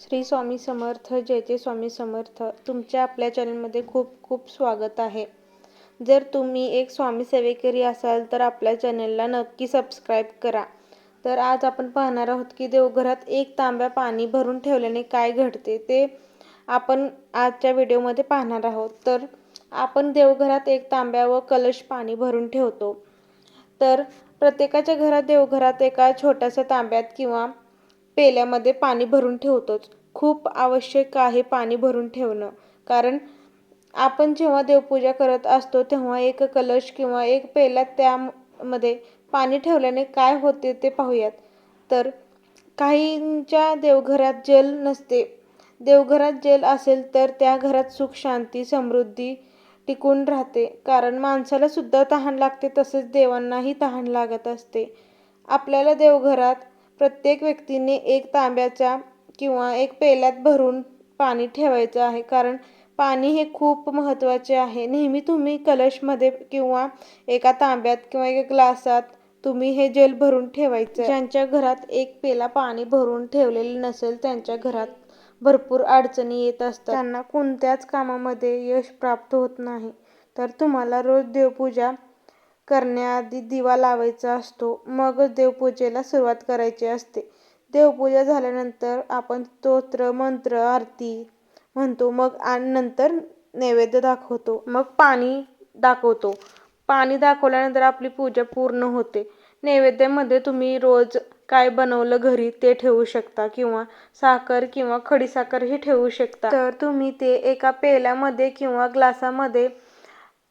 श्री स्वामी समर्थ जय जय स्वामी समर्थ. तुमच्या आपल्या चॅनलमध्ये खूप खूप स्वागत आहे. जर तुम्ही एक स्वामी सेवेकरी असाल तर आपल्या चॅनलला नक्की सबस्क्राईब करा. तर आज आपण पाहणार आहोत की देवघरात एक तांब्या पाणी भरून ठेवल्याने काय घडते ते आपण आजच्या व्हिडिओमध्ये पाहणार आहोत. तर आपण देवघरात एक तांब्या व कलश पाणी भरून ठेवतो. तर प्रत्येकाच्या घरात देवघरात एका छोट्याशा तांब्यात किंवा पेल्यामध्ये पाणी भरून ठेवतोच. खूप आवश्यक आहे पाणी भरून ठेवणं. कारण आपण जेव्हा देवपूजा करत असतो तेव्हा एक कलश किंवा एक पेला त्यामध्ये पाणी ठेवल्याने काय होते ते पाहूयात. तर काहींच्या देवघरात जल नसते. देवघरात जल असेल तर त्या घरात सुख शांती समृद्धी टिकून राहते. कारण माणसाला सुद्धा तहान लागते तसेच देवांनाही तहान लागत असते. आपल्याला देवघरात प्रत्येक व्यक्तीने एक तांब्याच्या किंवा एक पेल्यात भरून पाणी ठेवायचं आहे. कारण पाणी हे खूप महत्त्वाचे आहे. नेहमी तुम्ही कलशमध्ये किंवा एका तांब्यात किंवा एका ग्लासात तुम्ही हे जेल भरून ठेवायचं ज्यांच्या घरात एक पेला पाणी भरून ठेवलेले नसेल त्यांच्या घरात भरपूर अडचणी येत असतात. त्यांना कोणत्याच कामामध्ये यश प्राप्त होत नाही. तर तुम्हाला रोज देवपूजा करण्याआधी दिवा लावायचा असतो. मगच देवपूजेला सुरुवात करायची असते. देवपूजा झाल्यानंतर आपण स्तोत्र मंत्र आरती म्हणतो. मग आणि नंतर नैवेद्य दाखवतो. मग पाणी दाखवतो. पाणी दाखवल्यानंतर आपली पूजा पूर्ण होते. नैवेद्यामध्ये तुम्ही रोज काय बनवलं घरी ते ठेवू शकता किंवा साखर किंवा खडीसाखरही ठेवू शकता. तर तुम्ही ते एका पेल्यामध्ये किंवा ग्लासामध्ये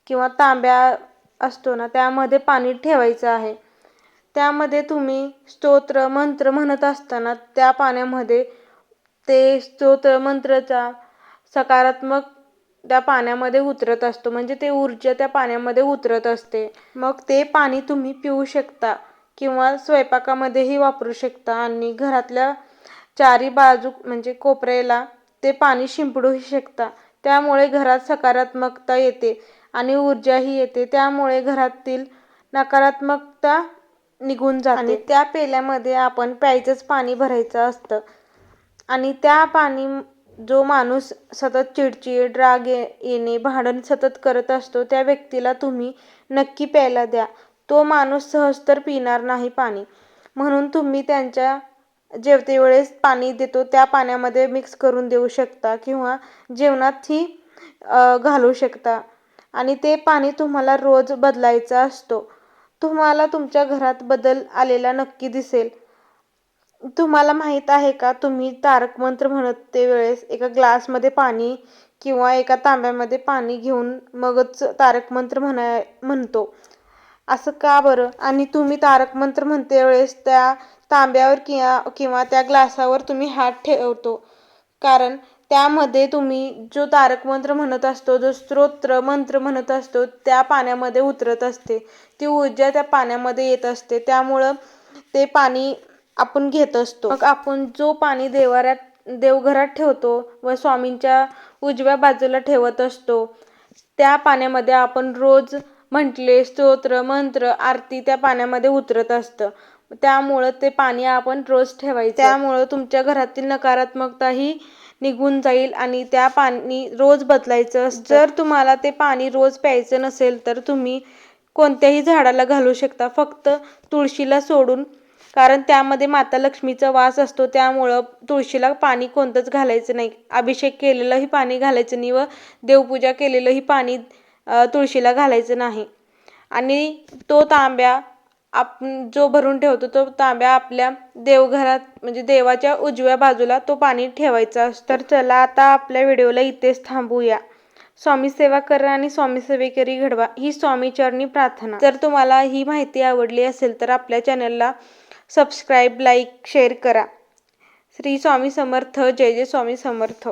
किंवा तांब्या असतो ना त्यामध्ये पाणी ठेवायचं आहे. त्यामध्ये तुम्ही स्तोत्र मंत्र म्हणत असताना त्या पाण्यामध्ये ते स्तोत्र मंत्राचा सकारात्मक त्या पाण्यामध्ये उतरत असतो. म्हणजे ते ऊर्जा त्या पाण्यामध्ये उतरत असते. मग ते पाणी तुम्ही पिऊ शकता किंवा स्वयंपाकामध्येही वापरू शकता आणि घरातल्या चारी बाजू म्हणजे कोपऱ्याला ते पाणी शिंपडूही शकता. त्यामुळे घरात सकारात्मकता येते. आणि ऊर्जाही येते. त्यामुळे घरातील नकारात्मकता निघून जाते. आणि त्या पेल्यामध्ये आपण प्यायचंच पाणी भरायचं असतं. आणि त्या पाणी जो माणूस सतत चिडचिड राग येणे भांडण सतत करत असतो त्या व्यक्तीला तुम्ही नक्की प्यायला द्या. तो माणूस सहज तर पिणार नाही पाणी. म्हणून तुम्ही त्यांच्या जेवते वेळेस पाणी देतो. त्या पाण्यामध्ये मिक्स करून देऊ शकता किंवा जेवणातही घालू शकता. आणि ते पाणी तुम्हाला रोज बदलायचं असतो. तुम्हाला तुमच्या घरात बदल आलेला नक्की दिसेल. तुम्हाला माहीत आहे का? तुम्ही तारक मंत्र म्हणत ते वेळेस एका ग्लासमध्ये पाणी किंवा एका तांब्यामध्ये पाणी घेऊन मगच तारक मंत्र म्हणा म्हणतो. असं का बरं? आणि तुम्ही तारक मंत्र म्हणते वेळेस त्या तांब्यावर किंवा किंवा त्या ग्लासावर तुम्ही हात ठेवतो. कारण त्यामध्ये तुम्ही जो तारक मंत्र म्हणत असतो जो स्तोत्र मंत्र म्हणत असतो त्या पाण्यामध्ये उतरत असते. ती ऊर्जा त्या पाण्यामध्ये येत असते. त्यामुळं ते पाणी आपण घेत असतो. मग आपण जो पाणी देवाऱ्यात देवघरात ठेवतो व स्वामींच्या उजव्या बाजूला ठेवत असतो त्या पाण्यामध्ये आपण रोज म्हटले स्तोत्र मंत्र आरती त्या पाण्यामध्ये उतरत असतं. त्यामुळं ते पाणी आपण रोज ठेवायचं. त्यामुळं तुमच्या घरातील नकारात्मकताही निघून जाईल आणि त्या पाणी रोज बदलायचं. जर तुम्हाला ते पाणी रोज प्यायचं नसेल तर तुम्ही कोणत्याही झाडाला घालू शकता. फक्त तुळशीला सोडून कारण त्यामध्ये माता लक्ष्मीचा वास असतो त्यामुळं तुळशीला पाणी कोणतंच घालायचं नाही. अभिषेक केलेलंही पाणी घालायचं नाही व देवपूजा केलेलंही पाणी तुळशीला घालायचं नाही. आणि तो तांब्या आप जो भरून ठेवतो तो तांब्या आपल्या देवघरात म्हणजे देवाच्या उजव्या बाजूला तो पाणी ठेवायचा असतो. तर चला आता आपल्या व्हिडिओला इथेच थांबूया. स्वामी सेवा करा आणि स्वामी सेवेकरी घडवा. ही स्वामीचरणी प्रार्थना. जर तुम्हाला ही माहिती आवडली असेल तर आपल्या चॅनलला सबस्क्राईब लाईक शेअर करा. श्री स्वामी समर्थ. जय जय स्वामी समर्थ.